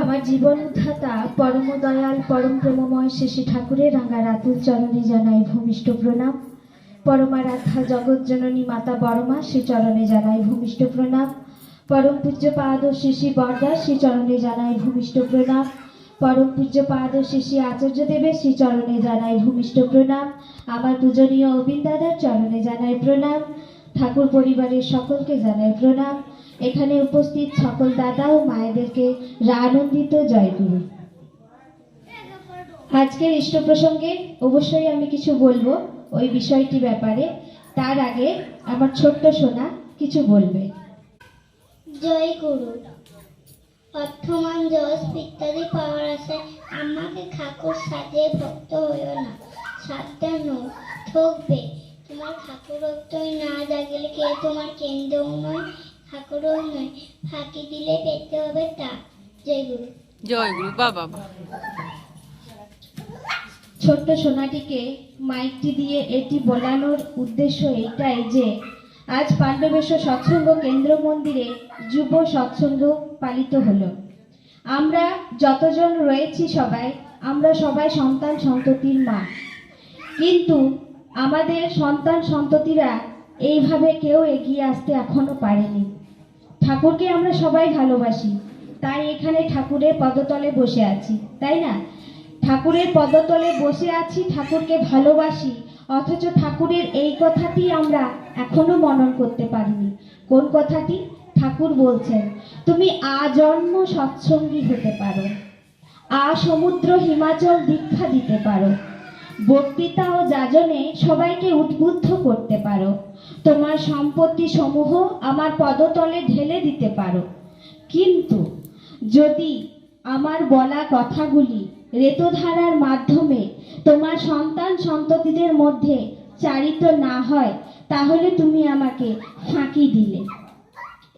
আমার জীবন উদ্ধাতা পরম দয়াল পরম প্রেমময় শেষী ঠাকুরের রাঙা রাতুল চরণে জানাই ভূমিষ্ঠ প্রণাম। পরমা রাধা জগৎ জননী মাতা বড়মা শ্রী চরণে জানাই ভূমিষ্ঠ প্রণাম। পরম পূজ্য পাদ শিশি বরদা, শ্রী চরণে জানাই ভূমিষ্ঠ প্রণাম। পরম পূজ্য পাদ শিশি আচার্য দেবের শ্রী চরণে জানাই ভূমিষ্ঠ প্রণাম। আমার পূজনীয় অবিন দাদার চরণে জানাই প্রণাম। ঠাকুর পরিবারের সকলকে জানাই প্রণাম। এখানে উপস্থিত সকল দাদা ও মায়েদেরকে আনন্দিত জয়গুরু আজকের ইষ্ট প্রসঙ্গে অবশ্যই আমি কিছু বলব ওই বিষয়টি ব্যাপারে। তার আগে আমার ছোট্ট সোনা কিছু বলবে। জয় গুরু। অর্থমান যশ ইত্যাদি পাওয়ার আশায় আমাকে ঠাকুর সাজিয়ে ভক্ত হইও না। সাবধান ঠকবে। তোমার ঠাকুরত্বই না জাগলে কে তোমার কেন্দ্রও নয়। ঠাকুরও নয় ফাঁকি দিলে পেতে হবে তা। জয় গুরু। জয় গুরু বাবা ছোট্ট সোনাটিকে মাইকটি দিয়ে এটি বলানোর উদ্দেশ্য এটাই যে আজ পাণ্ডবেশ্বর সৎসঙ্গ কেন্দ্র মন্দিরে যুব সৎসঙ্গ পালিত হলো। আমরা যতজন রয়েছি সবাই আমরা সবাই সন্তান সন্ততির মা। কিন্তু আমাদের সন্তান সন্ততিরা এইভাবে কেউ এগিয়ে আসতে এখনও পারেনি। ঠাকুরকে আমরা সবাই ভালোবাসি। তাই এখানে ঠাকুরের পদতলে বসে আছি, তাই না? ঠাকুরের পদতলে বসে আছি, ঠাকুরকে ভালোবাসি, অথচ ঠাকুরের এই কথাটি আমরা এখনও মনন করতে পারিনি। কোন কথাটি? ঠাকুর বলছেন, তুমি আজন্ম সৎসঙ্গী হতে পারো আ সমুদ্র হিমাচল দীক্ষা দিতে পারো। বক্তৃতা ও যাজনে সবাইকে উদ্বুদ্ধ করতে পারো। তোমার সম্পত্তি সমূহ আমার পদতলে ঢেলে দিতে পারো। কিন্তু যদি আমার বলা কথাগুলি রেতধারার মাধ্যমে তোমার সন্তান সন্ততিদের মধ্যে চারিত না হয়, তাহলে তুমি আমাকে ফাঁকি দিলে।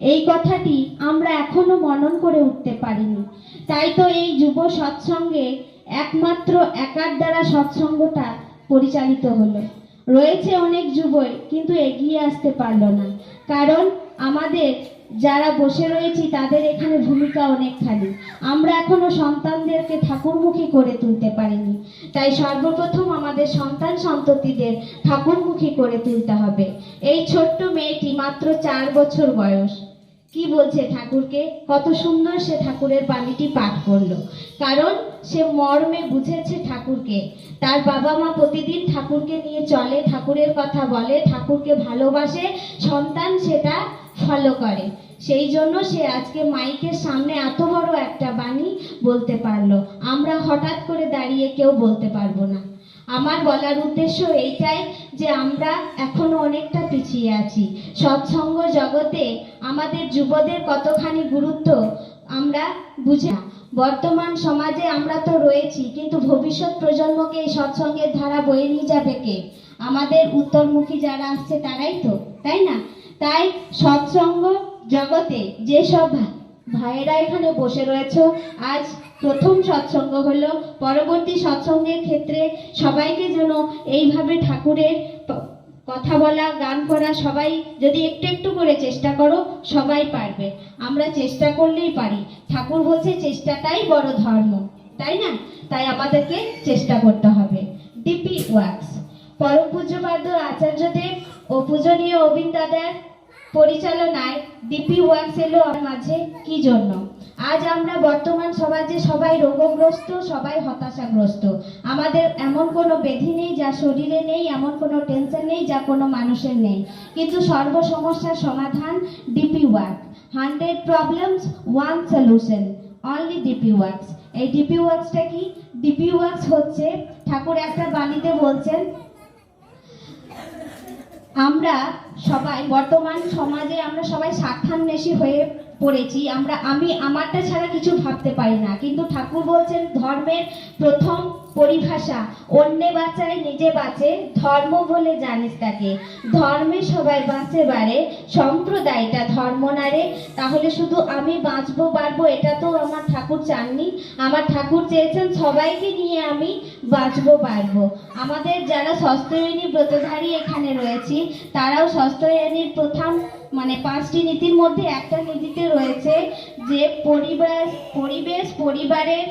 এই কথাটি আমরা এখনও মনন করে উঠতে পারিনি। তাই তো এই যুব সৎসঙ্গে একমাত্র একার দ্বারা সৎসঙ্গটা পরিচালিত হলো। রয়েছে অনেক যুবই কিন্তু এগিয়ে আসতে পারল না। কারণ আমাদের যারা বসে রয়েছি, তাদের এখানে ভূমিকা অনেকখানি আমরা এখনও সন্তানদেরকে ঠাকুরমুখী করে তুলতে পারিনি। তাই সর্বপ্রথম আমাদের সন্তান সন্ততিদের ঠাকুরমুখী করে তুলতে হবে। এই ছোট্ট মেয়েটি মাত্র চার বছর বয়স। কি বলছে ঠাকুরকে? কত সুন্দর সে ঠাকুরের বাণীটি পাঠ করল। কারণ সে মর্মে বুঝেছে ঠাকুরকে। তার বাবা মা প্রতিদিন ঠাকুরকে নিয়ে চলে, ঠাকুরের কথা বলে, ঠাকুরকে ভালোবাসে, সন্তান সেটা ফলো করে। সেই জন্য সে আজকে মাইকের সামনে এত বড় একটা বাণী বলতে পারল। আমরা হঠাৎ করে দাঁড়িয়ে কেউ বলতে পারব না। আমার বলার উদ্দেশ্য এইটাই যে আমরা এখনও অনেকটা পিছিয়ে আছি। সৎসঙ্গ জগতে আমাদের যুবদের কতখানি গুরুত্ব আমরা বুঝি। বর্তমান সমাজে আমরা তো রয়েছি, কিন্তু ভবিষ্যৎ প্রজন্মকে এই সৎসঙ্গের ধারা বয়ে নিয়ে যাবে কে? আমাদের উত্তরমুখী যারা আসছে তারাই তো, তাই না? তাই সৎসঙ্গ জগতে যেসব ভাইয়েরা এখানে বসে রয়েছে, আজ প্রথম সৎসঙ্গ হলো, পরবর্তী সৎসঙ্গের ক্ষেত্রে সবাইকে যেন এইভাবে ঠাকুরের কথা বলা, গান করা, সবাই যদি একটু একটু করে চেষ্টা করো, সবাই পারবে। আমরা চেষ্টা করলেই পারি। ঠাকুর বলছে, চেষ্টাটাই বড় ধর্ম। তাই না? তাই আমাদেরকে চেষ্টা করতে হবে। ডিপি ওয়ার্কস পরম পূজ্যপাদ্য আচার্যদেব ও পূজনীয় অবিন দাদার পরিচালনায় ডিপি ওয়ার্কস এলো আমার মাঝে। কি জন্য? আজ আমরা বর্তমান সমাজে সবাই রোগগ্রস্ত, সবাই হতাশাগ্রস্ত। আমাদের এমন কোনো ব্যাধি নেই যা শরীরে নেই, এমন কোনো টেনশন নেই যা কোনো মানুষের নেই। কিন্তু সর্ব সমস্যার সমাধান DP work hundred problems one solution only DP works এই ডিপি ওয়ার্কসটা কি? ডিপি ওয়ার্কস হচ্ছে, ঠাকুর একটা বাণীতে বলছেন, আমরা সবাই, বর্তমান সমাজে আমরা সবাই স্বার্থান্বেষী হয়ে পড়েছি আমরা আমি আমারটা ছাড়া কিছু ভাবতে পারি না। কিন্তু ঠাকুর বলছেন ধর্মের প্রথম পরিভাষা। অন্যে বাঁচায়, নিজে বাঁচে, ধর্ম বলে জানিস তাকে। ধর্মে সবাই বাঁচে বারে সম্প্রদায়টা ধর্ম নারে তাহলে শুধু আমি বাঁচবো, পারব, এটা তো আমার ঠাকুর চাননি। আমার ঠাকুর চেয়েছেন সবাইকে নিয়ে আমি বাঁচবো, পারব। আমাদের যারা ষষ্ঠয়নী ব্রতধারী এখানে রয়েছি, তারাও ষষ্ঠয়নীর প্রথম মানে পাঁচটি নীতির মধ্যে একটা নীতিতে রয়েছে যে পরিবার পরিবেশ, পরিবারের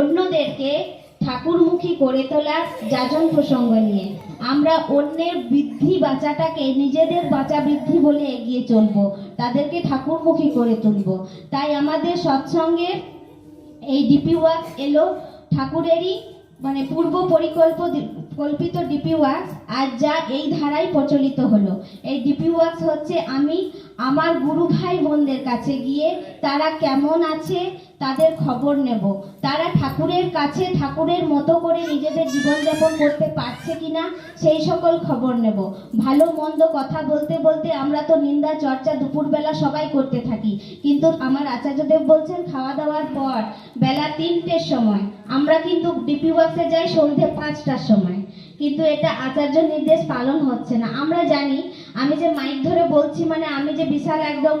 অন্যদেরকে ঠাকুরমুখী করে তোলার যাজন প্রসঙ্গ নিয়ে। আমরা অন্যের বৃদ্ধি বাঁচাটাকে নিজেদের বাঁচা বৃদ্ধি বলে এগিয়ে চলবো, তাদেরকে ঠাকুরমুখী করে তুলব। তাই আমাদের সৎসঙ্গের এই ডিপি ওয়ার্ক এলো। ঠাকুরেরই মানে পূর্ব পরিকল্প কল্পিত ডিপি ওয়ার্কস আর যা এই ধারায় প্রচলিত হলো। এই ডিপি ওয়ার্কস হচ্ছে আমি আমার গুরু ভাই বোনদের কাছে গিয়ে তারা কেমন আছে তাদের খবর নেব। তারা ঠাকুরের কাছে ঠাকুরের মতো করে নিজেদের জীবনযাপন করতে পারছে কিনা সেই সকল খবর নেব। ভালো মন্দ কথা বলতে বলতে আমরা তো নিন্দা, চর্চা দুপুরবেলা সবাই করতে থাকি। কিন্তু আমার আচার্যদেব বলছেন, খাওয়া দাওয়ার পর বেলা তিনটের সময়। আমরা কিন্তু ডিপি ওয়ার্কসে যাই সন্ধে পাঁচটার সময়। কিন্তু এটা আচার্য নির্দেশ পালন হচ্ছে না। আমরা জানি আমি যে মাইক ধরে বলছি মানে আমি যে বিশাল একদম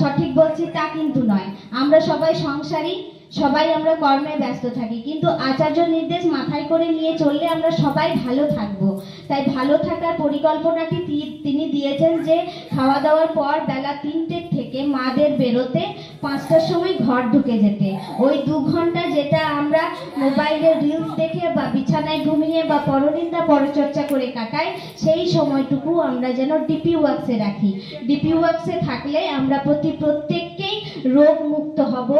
সঠিক বলছি তা কিন্তু নয়। আমরা সবাই সংসারী, সবাই আমরা কর্মে ব্যস্ত থাকি। কিন্তু আচার্য নির্দেশ মাথায় করে নিয়ে চললে আমরা সবাই ভালো থাকব। তাই ভালো থাকার পরিকল্পনাটি তিনি দিয়েছেন যে খাওয়া দাওয়ার পর বেলা তিনটের থেকে মাদের বেরোতে পাঁচটার সময় ঘর ঢুকে যেতে। ওই দু ঘণ্টা যেটা আমরা মোবাইলে রিলস দেখে বা বিছানায় ঘুমিয়ে বা পরনিন্দা পরচর্চা করে কাটাই, সেই সময়টুকু আমরা যেন ডিপি ওয়ার্কসে রাখি। ডিপি ওয়ার্কসে থাকলে আমরা প্রতি প্রত্যেককেই রোগ মুক্ত হব,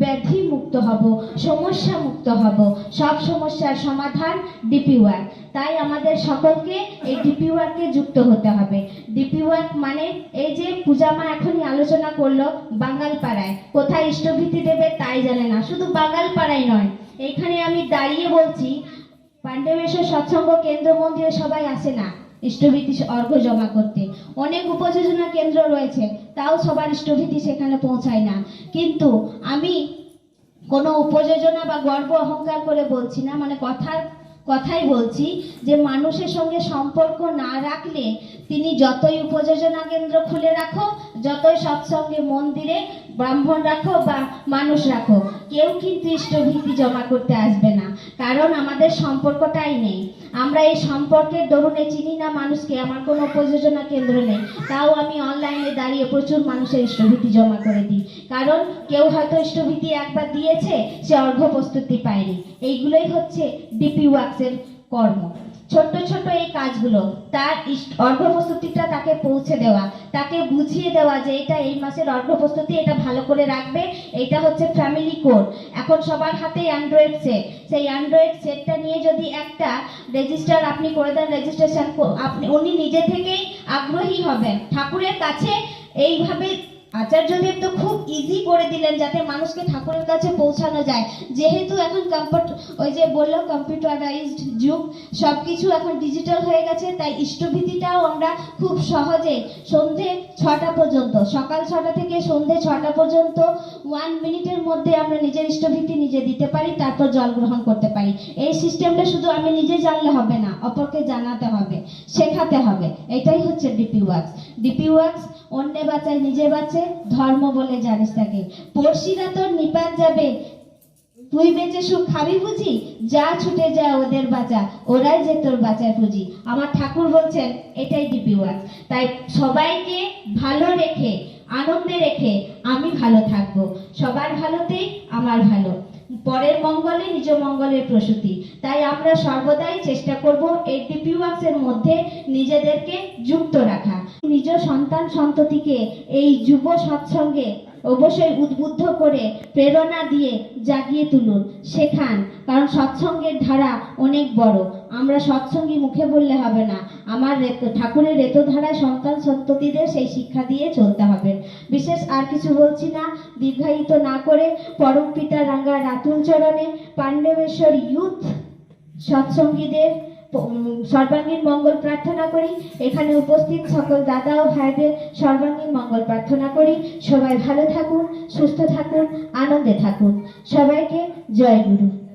ব্যাধি মুক্ত হব, সমস্যা মুক্ত হব, সব সমস্যার সমাধান ডিপি ওয়ার্ক তাই আমাদের সকলকে এই ডিপি ওয়ার্কে যুক্ত হতে হবে। ডিপি ওয়ার্ক মানে এই যে পূজা মা এখনই আলোচনা করল বাঙাল পাড়ায়। কোথায় ইষ্টভীতি দেবে তাই জানে না, শুধু বাঙাল পাড়ায় নয়। এখানে আমি দাঁড়িয়ে বলছি পাণ্ডবেশ্বর সৎসঙ্গ কেন্দ্র মন্দিরে সবাই আসে না। ইষ্টভীতি অর্ঘ জমা করতে। অনেক উপযোজনা কেন্দ্র রয়েছে, তাও সবার ইষ্টভীতি সেখানে পৌঁছায় না। কিন্তু আমি কোনো উপযোজনা বা গর্ব অহংকার করে বলছি না মানে কথার কথাই বলছি যে মানুষের সঙ্গে সম্পর্ক না রাখলে তিনি যতই উপযোজনা কেন্দ্র খুলে রাখো যতই সৎসঙ্গে মন্দিরে ব্রাহ্মণ রাখো বা মানুষ রাখো, কেউ কিন্তু ইষ্টভীতি জমা করতে আসবে না, কারণ আমাদের সম্পর্কটাই নেই। আমরা এই সম্পর্কের দরুনে চিনি না মানুষকে, আমার কোনো প্রযোজনা কেন্দ্র নেই। তাও আমি অনলাইনে দাঁড়িয়ে প্রচুর মানুষের ইষ্টভীতি জমা করে দিই, কারণ কেউ হয়তো ইষ্টভীতি একবার দিয়েছে, সে অর্ঘ প্রস্তুতি পায়নি। এইগুলোই হচ্ছে ডিপি ওয়ার্কসের কর্ম। ছোট্ট ছোট এই কাজগুলো, তার ইষ্ট- অর্ঘ তাকে পৌঁছে দেওয়া, তাকে বুঝিয়ে দেওয়া যে এটা এই মাসের অর্ঘ প্রস্তুতি এটা ভালো করে রাখবে, এটা হচ্ছে ফ্যামিলি কোড এখন সবার হাতে অ্যান্ড্রয়েড সেট সেই অ্যান্ড্রয়েড সেটটা নিয়ে যদি একটা রেজিস্টার আপনি করে দেন রেজিস্ট্রেশন আপনি উনি নিজে থেকেই আগ্রহী হবেন। ঠাকুরের কাছে এইভাবে আচার্যদেব তো খুব ইজি করে দিলেন যাতে মানুষকে ঠাকুরের কাছে পৌঁছানো যায়। যেহেতু এখন কম্পিউটার ওই যে বলল কম্পিউটারাইজড যুগ সব কিছু এখন ডিজিটাল হয়ে গেছে, তাই ইষ্টভীতিটাও আমরা খুব সহজে সন্ধে ছটা পর্যন্ত, সকাল ছটা থেকে সন্ধে ছটা পর্যন্ত ওয়ান মিনিটের মধ্যে আমরা নিজের ইষ্টভীতি নিজে দিতে পারি, তারপর জল গ্রহণ করতে পারি। এই সিস্টেমটা শুধু আমি নিজে জানলে হবে না, অপরকে জানাতে হবে, শেখাতে হবে। এটাই হচ্ছে ডিপি ওয়ার্কস ডিপি ওয়ার্কস অন্যে বাঁচায়, নিজে বাঁচে ধর্ম বলে জানিস তাকে। পড়শিরা তোর নিপাত যাবে। তুই বেঁচে সুখ খাবি বুঝি? যা ছুটে যা ওদের বাঁচা। ওরাই যে তোর বাঁচার পুঁজি। আমার ঠাকুর বলছেন, এটাই ডিপি ওয়ার্ক তাই সবাইকে ভালো রেখে, আনন্দে রেখে আমি ভালো থাকব। সবার ভালোতেই আমার ভালো। পরের মঙ্গলে, নিজ মঙ্গলের প্রসূতি। তাই আমরা সর্বদাই চেষ্টা করব এই ডিপি ওয়ার্কসের মধ্যে নিজেদেরকে যুক্ত রাখা। নিজ সন্তান সন্ততিকে এই যুব সৎসঙ্গে অবশ্যই উদ্বুদ্ধ করে প্রেরণা দিয়ে জাগিয়ে তুলুন, শেখান। কারণ সৎসঙ্গের ধারা অনেক বড়। আমরা সৎসঙ্গী মুখে বললে হবে না। আমার রেত- ঠাকুরের রেতধারায় সন্তান সন্ততিদের সেই শিক্ষা দিয়ে চলতে হবে। বিশেষ আর কিছু বলছি না। দীর্ঘায়িত না করে পরম পিতা রাঙ্গা রাতুল চরণে পাণ্ডবেশ্বর ইউথ সৎসঙ্গীদের সর্বাঙ্গীন মঙ্গল প্রার্থনা করি। এখানে উপস্থিত সকল দাদা ও ভাইদের সর্বাঙ্গীন মঙ্গল প্রার্থনা করি। সবাই ভালো থাকুন, সুস্থ থাকুন, আনন্দে থাকুন। সবাইকে জয় গুরু।